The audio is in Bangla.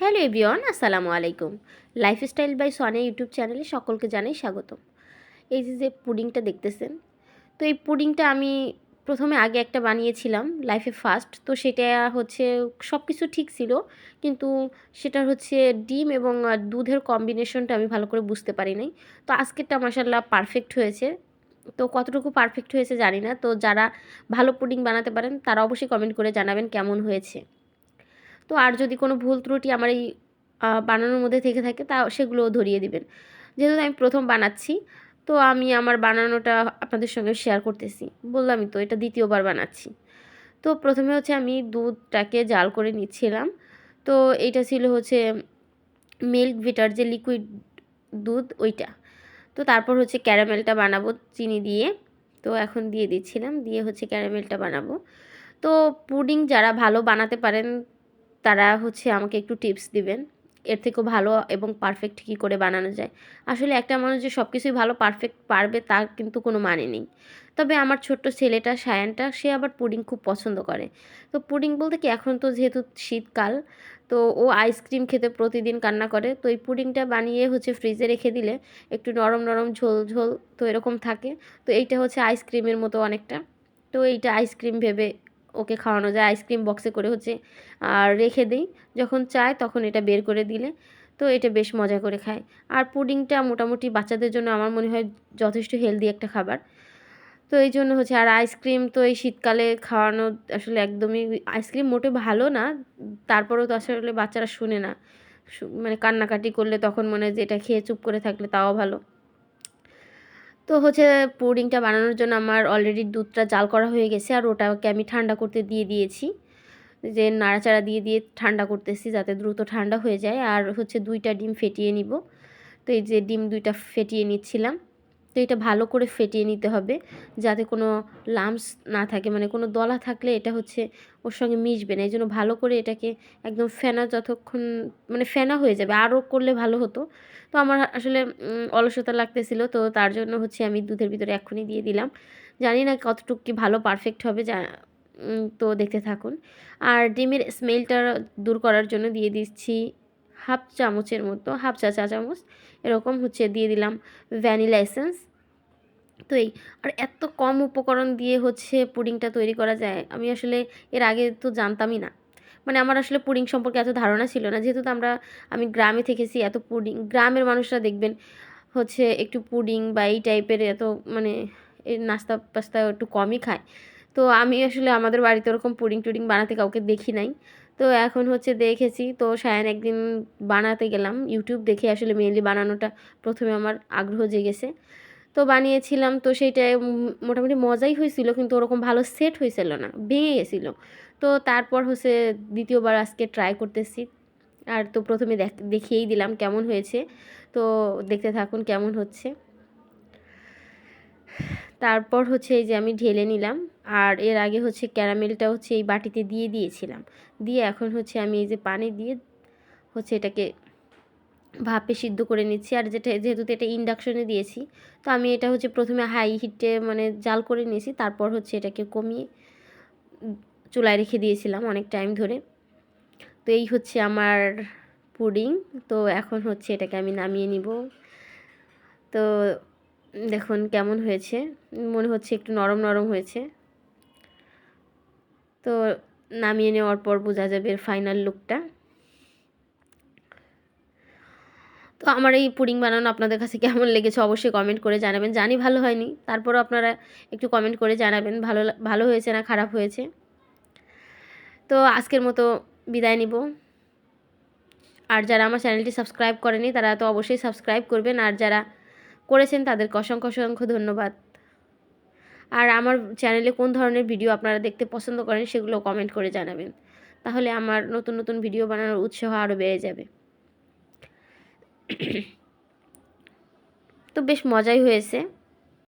হ্যালো এভরিওয়ান, আসসালামু আলাইকুম। লাইফস্টাইল বাই সোনিয়া ইউটিউব চ্যানেলে সকলকে জানাই স্বাগতম। এই যে যে পুডিংটা দেখতেছেন, তো এই পুডিংটা আমি প্রথমে আগে একটা বানিয়েছিলাম লাইফে ফার্স্ট তো সেটা হচ্ছে সব কিছু ঠিক ছিল, কিন্তু সেটার হচ্ছে ডিম এবং দুধের কম্বিনেশনটা আমি ভালো করে বুঝতে পারি নাই। তো আজকেরটা মাসাল্লাহ পারফেক্ট হয়েছে। তো কতটুকু পারফেক্ট হয়েছে জানি না, তো যারা ভালো পুডিং বানাতে পারেন, তারা অবশ্যই কমেন্ট করে জানাবেন কেমন হয়েছে। তো আর যদি কোনো ভুল ত্রুটি আমার এই বানানোর মধ্যে থেকে থাকে, তা সেগুলোও ধরিয়ে দিবেন। যেহেতু আমি প্রথম বানাচ্ছি, তো আমি আমার বানানোটা আপনাদের সঙ্গে শেয়ার করতেছি। বললামই তো, এটা দ্বিতীয়বার বানাচ্ছি। তো প্রথমে হচ্ছে আমি দুধটাকে জাল করে নিচ্ছিলাম। তো এইটা ছিল হচ্ছে মিল্ক ভিটার যে লিকুইড দুধ, ওইটা। তো তারপর হচ্ছে ক্যারামেলটা বানাবো চিনি দিয়ে। তো এখন দিয়ে দিচ্ছিলাম, দিয়ে হচ্ছে ক্যারামেলটা বানাবো। তো পুডিং যারা ভালো বানাতে পারেন তারা হচ্ছে আমাকে একটু টিপস দিবেন। এর থেকেও ভালো এবং পারফেক্ট কী করে বানানো যায়। আসলে একটা মানুষ যে সব কিছুই ভালো পারফেক্ট পারবে তার কিন্তু কোনো মানে নেই। তবে আমার ছোট্ট ছেলেটা সায়ানটা, সে আবার পুডিং খুব পছন্দ করে। তো পুডিং বলতে কি, এখন তো যেহেতু শীতকাল, তো ও আইসক্রিম খেতে প্রতিদিন কান্না করে। তো এই পুডিংটা বানিয়ে হচ্ছে ফ্রিজে রেখে দিলে একটু নরম নরম ঝোল ঝোল তো এরকম থাকে। তো এইটা হচ্ছে আইসক্রিমের মতো অনেকটা। তো এইটা আইসক্রিম ভেবে ওকে খাওয়ানো যায়, আইসক্রিম বক্সে করে হচ্ছে, আর রেখে দিই। যখন চায় তখন এটা বের করে দিলে, তো এটা বেশ মজা করে খায়। আর পুডিংটা মোটামুটি বাচ্চাদের জন্য আমার মনে হয় যথেষ্ট হেলদি একটা খাবার। তো এই জন্য হচ্ছে, আর আইসক্রিম তো এই শীতকালে খাওয়ানো আসলে একদমই আইসক্রিম মোটে ভালো না, তারপরেও তো আসলে বাচ্চারা শুনে না। মানে কান্নাকাটি করলে তখন মনে হয় যে এটা খেয়ে চুপ করে থাকলে তাও ভালো। তো হচ্ছে পুডিংটা বানানোর জন্য আমার অলরেডি দুধটা জাল করা হয়ে গেছে আর ওটাকে আমি ঠান্ডা করতে দিয়ে দিয়েছি। যে নাড়াচাড়া দিয়ে দিয়ে ঠান্ডা করতেছি যাতে দ্রুত ঠান্ডা হয়ে যায়। আর হচ্ছে দুইটা ডিম ফেটিয়ে নিব। তো এই যে ডিম দুইটা ফেটিয়ে নিচ্ছিলাম। তো এটা ভালো করে ফেটিয়ে নিতে হবে যাতে কোনো লামস না থাকে। মানে কোনো দলা থাকলে এটা হচ্ছে ওর সঙ্গে মিশবে না। এই জন্য ভালো করে এটাকে একদম ফেনা যতক্ষণ মানে ফেনা হয়ে যাবে, আরও করলে ভালো হতো। তো আমার আসলে অলসতা লাগতেছিল। তো তার জন্য হচ্ছে আমি দুধের ভিতরে এক্ষুনি দিয়ে দিলাম। জানি না কতটুকু কি ভালো পারফেক্ট হবে, যা তো দেখতে থাকুন। আর ডিমের স্মেলটা দূর করার জন্য দিয়ে দিচ্ছি হাফ চামচের মতো, হাফ চা চা চামচ এরকম হচ্ছে দিয়ে দিলাম ভ্যানিলা এসেন্স। তো এই, আর এত কম উপকরণ দিয়ে হচ্ছে পুডিংটা তৈরি করা যায়, আমি আসলে এর আগে তো জানতামই না। মানে আমার আসলে পুডিং সম্পর্কে এত ধারণা ছিল না, যেহেতু আমরা, আমি গ্রামে থেকেছি এত পুডিং, গ্রামের মানুষরা দেখবেন হচ্ছে একটু পুডিং বা এই টাইপের এত মানে নাস্তা পাস্তা একটু কমই খায়। তো আমি আসলে আমাদের বাড়িতে ওরকম পুডিং টুডিং বানাতে কাউকে দেখি নাই। তো এখন হচ্ছে দেখেছি, তো সায়ান একদিন বানাতে গেলাম ইউটিউব দেখে আসলে মেনলি বানানোটা প্রথমে আমার আগ্রহ জেগেছে। তো বানিয়েছিলাম, তো সেইটা মোটামুটি মজাই হয়েছিল কিন্তু ওরকম ভালো সেট হয়েছিল না, ভেঙে গেছিল। তো তারপর হচ্ছে দ্বিতীয়বার আজকে ট্রাই করতেছি। আর তো প্রথমে দেখ, দেখিয়েই দিলাম কেমন হয়েছে। তো দেখতে থাকুন কেমন হচ্ছে। তারপর হচ্ছে এই যে আমি ঢেলে নিলাম। আর এর আগে হচ্ছে ক্যারামেলটা হচ্ছে এই বাটিতে দিয়ে দিয়েছিলাম। দিয়ে এখন হচ্ছে আমি এই যে পানি দিয়ে হচ্ছে এটাকে ভাপে সিদ্ধ করে নিচ্ছি। আর যেটা, যেহেতু এটা ইন্ডাকশনে দিয়েছি, তো আমি এটা হচ্ছে প্রথমে হাই হিটে মানে জাল করে নিয়েছি। তারপর হচ্ছে এটাকে কমিয়ে চুলায় রেখে দিয়েছিলাম অনেক টাইম ধরে। তো এই হচ্ছে আমার পুডিং তো এখন হচ্ছে এটাকে আমি নামিয়ে নিব। তো দেখুন কেমন হয়েছে। মনে হচ্ছে একটু নরম নরম হয়েছে। তো নামিয়ে নেওয়ার পর বোঝা যাবে এর ফাইনাল লুকটা তো আমার এই পুডিং বানানো আপনাদের কাছে কেমন লেগেছে অবশ্যই কমেন্ট করে জানাবেন। জানি ভালো হয়নি, তারপরও আপনারা একটু কমেন্ট করে জানাবেন। ভালো ভালো হয়েছে না খারাপ হয়েছে? তো আজকের মতো বিদায় নিব। আর যারা আমার চ্যানেলটি সাবস্ক্রাইব করেনি, তারা তো অবশ্যই সাবস্ক্রাইব করবেন। আর যারা করেছেন, তাদেরকে অসংখ্য অসংখ্য ধন্যবাদ। আর আমার চ্যানেলে কোন ধরনের ভিডিও আপনারা দেখতে পছন্দ করেন সেগুলো কমেন্ট করে জানাবেন। তাহলে আমার নতুন নতুন ভিডিও বানানোর উৎসাহ আরও বেড়ে যাবে। তো বেশ মজাই হয়েছে।